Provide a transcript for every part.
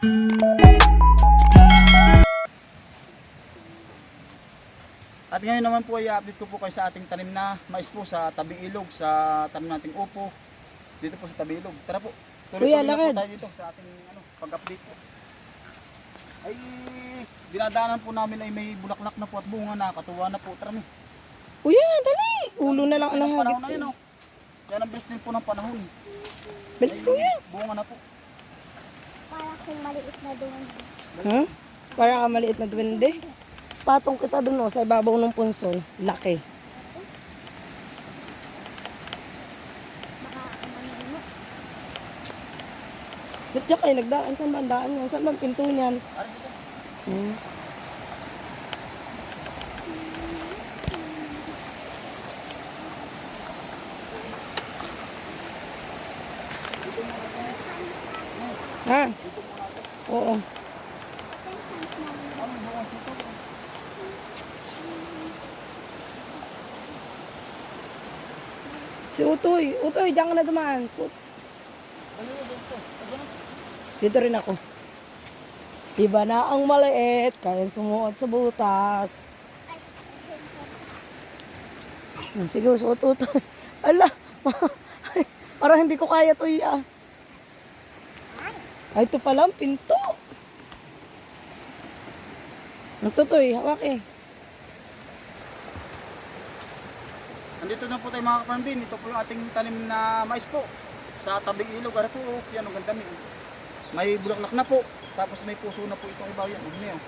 At ngayon naman po ay update ko po kayo sa ating tanim na mais po sa tabing ilog sa tanim nating upo dito po sa tabing ilog. Tara po. Kuya, lakad. po tayo dito sa ating ano, pag-update po. Ay dinadaanan po namin ay may bulaklak na po at bunga na katuwa na po. Tara mi. Kuya, dali. Ulo na lang ang yun, sa'yo. oh. Yan ang best din po ng panahon. Bilis kuya. Bunga na po. Para kung maliit na doon. Ha? Para ka maliit na duwende. Patong kita dun oh, sa ibabaw ng punsol. Laki. Ano mo. Ba't diyan kayo nagdaan? Saan ba ang daan yan? Saan ba ang pinto niyan? Hmm. Si Utoy. Utoy, diyan ka na dumaan. So, dito rin ako. Iba na ang maliit, kaya sumuot sa butas. Hmm, Sige, suot Utoy. Ala, parang hindi ko kaya to ah. Ay, ito pala ang pinto. Ang tutoy, hawak eh. Andito na po tayo mga kaparambin. Ito po yung ating tanim na mais po. Sa tabing ilog. Ari po. oh. Yan ang ganda mi. oh. May bulaklak na po. Tapos may puso na po itong iba. Yan. Ano yan.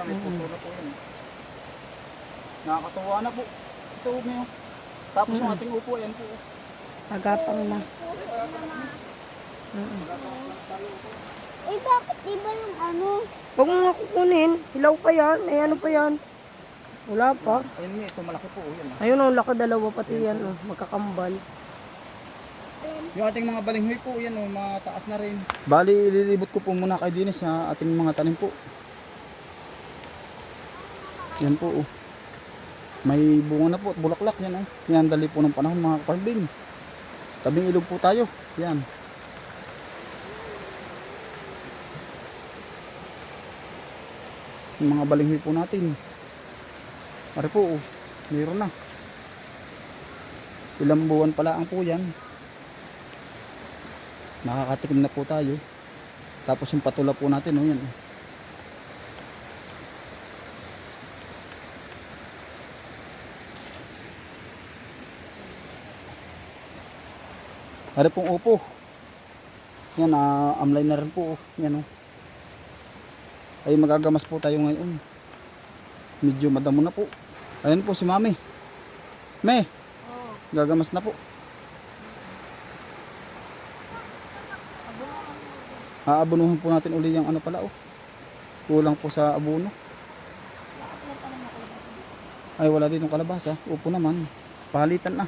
Yan may puso na po yan. Nakakatuwa na po. Ito niyo. Tapos yung ating upo. Yan po. oh. Agapang na. Eh bakit iba yung ano? Huwag mo nga kukunin. Hilaw pa yan. Ay ano pa yan. Wala pa. Ayun niya. Ito malaki po. oh. Yan. oh. Ayun oh, laki dalawa pati yan oh. Magkakambal. Yung ating mga balinghoy po. Yan o. Mataas na rin. Bali ililibot ko po muna kay Dinis sa ating mga tanim po. Yan po. Oh. May bunga na po at bulaklak yan oh. Yan dali po ng panahon mga kaparambin. Tabing ilog po tayo. Yan. Yung mga balinghoy po natin. Pare po, oh, meron na. Ilang buwan pala ang po yan. Nakakatikim na po tayo. Tapos yung patula po natin, oh, yan. oh. Pare pong upo. Yan, ah, amlay na rin po. oh. Yan, oh. Ay magagamas po tayo ngayon. Medyo madamo na po. Ayun po si Mami. Me. Gagamas na po. Aabunuhan po natin uli yung ano pala oh. Kulang po sa abuno. Ay wala din yung kalabasa. Upo naman. Palitan na.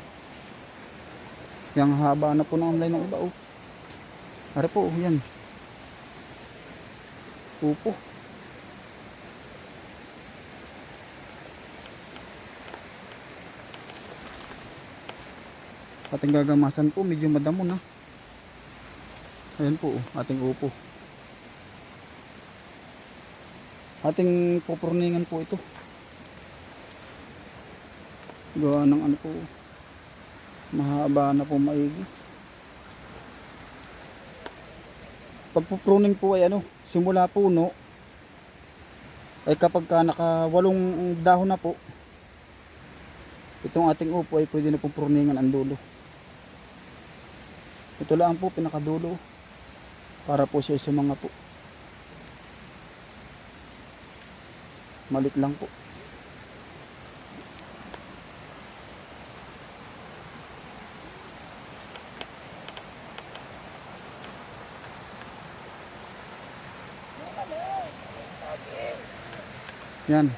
Yang haba na po ng amlay ng iba oh. Are po, oh, yan. Upo. Ating gagamasan po medyo madamo na. Ayan po oh, ating upo. Ating pupurningan po ito. Gawa ng ano po mahaba na po maigi. Pagpupruning po ay ano simula puno ay kapag ka naka walong dahon na po itong ating upo ay pwede na pong pruningan ang dulo ito lang po pinakadulo para po siya sa mga po. Malit lang po. Yan.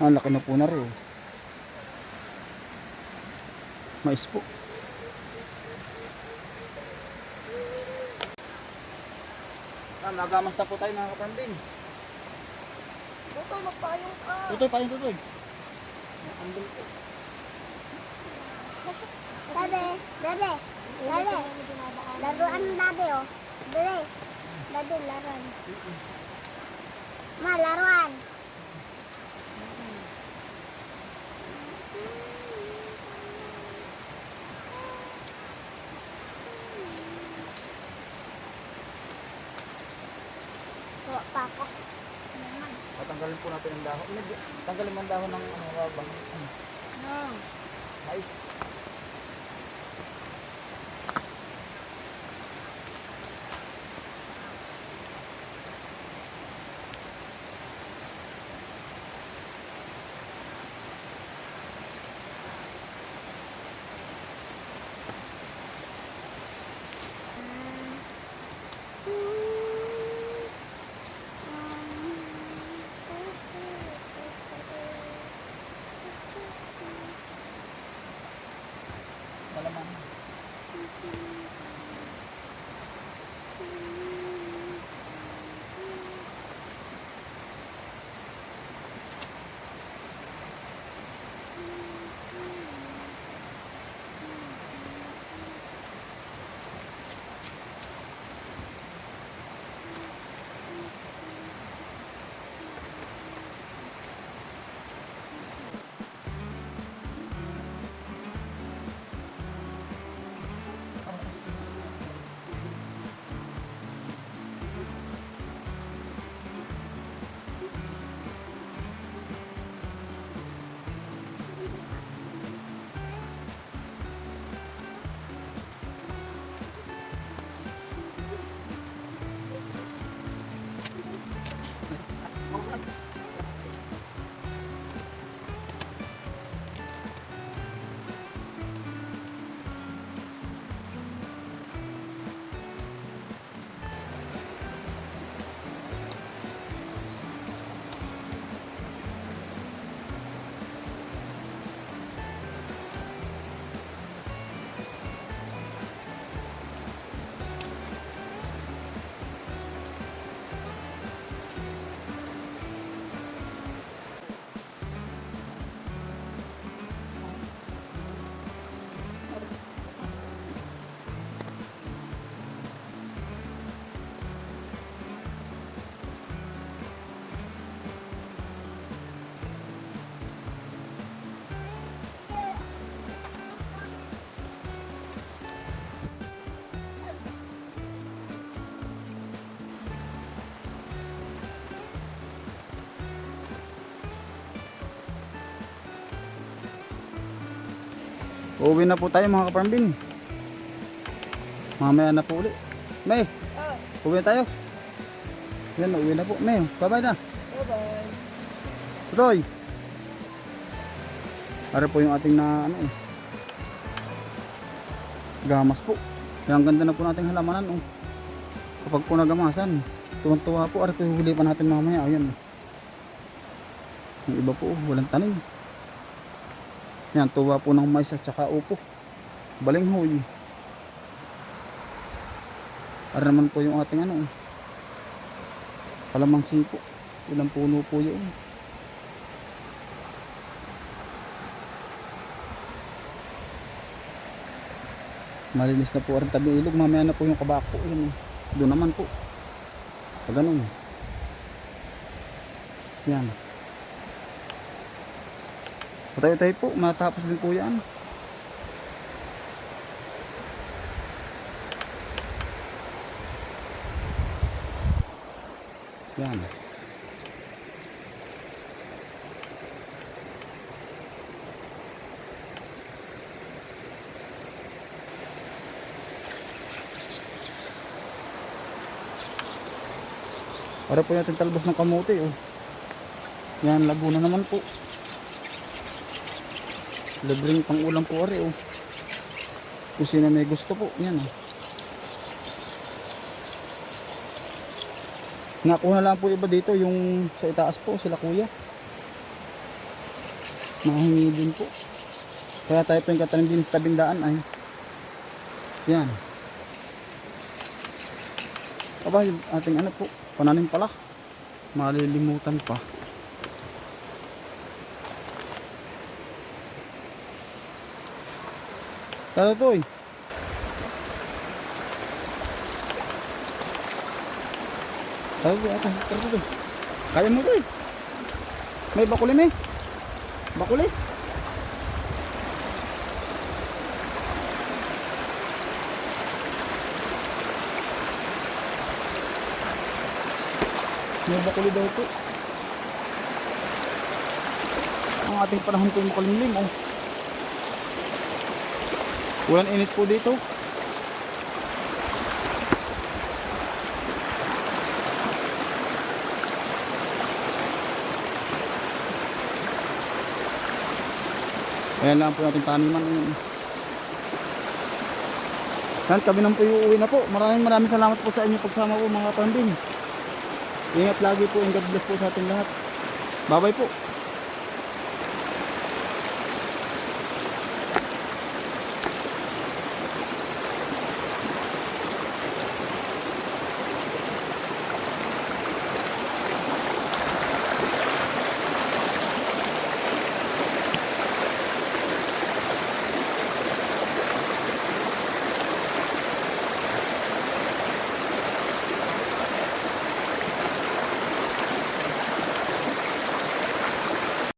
Ang laki na po na rin. Mais po. Ah, nagamas na po tayo mga kapambing. Utoy, magpayong ka. Tutoy, paano tutoy? Dade, dade, dade. Laruan ng dade oh. Dade. Dado, laruan. Ma, laruan. Tuwa pa ako. Naman. Tatanggalin po natin ang dahon. Tanggalin mo ang dahon ng ano, babang. No. Mais. Uuwi na po tayo mga kaparambin. Mamaya na po ulit. May, uwi na tayo. Yan, uwi na po. May, bye-bye na. Bye-bye. Roy. Para po yung ating na ano eh. Gamas po. Kaya ang ganda na po nating halamanan oh. Kapag po nagamasan, tuwan-tuwa po. Ara po huli pa natin mamaya. Ayan. oh. Yung iba po, oh, walang tanim. Yan, tuwa po ng mais at saka upo. Balinghoy. Para naman po yung ating ano. Kalamansi po. Ilang puno po yun. Malinis na po ang tabi ilog. Mamaya na po yung kabako. Yun, eh. Doon naman po. Pag ganun. Yan. Patay-tay po. Matapos din po yan. Yan. Para po natin talbos ng kamote oh. Yan, Laguna naman po. Libreng pang ulam po ari oh. Kung sino may gusto po, yan oh. Nakuha na lang po iba dito yung sa itaas po, sila kuya. Mahingi din po. Kaya tayo po yung katanim din sa tabing daan ay. Yan. Aba, yung ating ano po, pananim pala. Malilimutan pa. Tara to eh. Sabi ko, ito, ito, ito. Kaya mo to eh. May bakuli na eh. Bakuli. May bakuli daw po. Ang ating panahon po yung makulimlim oh. Walang init po dito. Ayan lang po natin taniman. Yan, kami nang po uuwi na po. Maraming maraming salamat po sa inyo pagsama po mga pambin. Ingat lagi po and God bless po sa ating lahat. Bye bye po.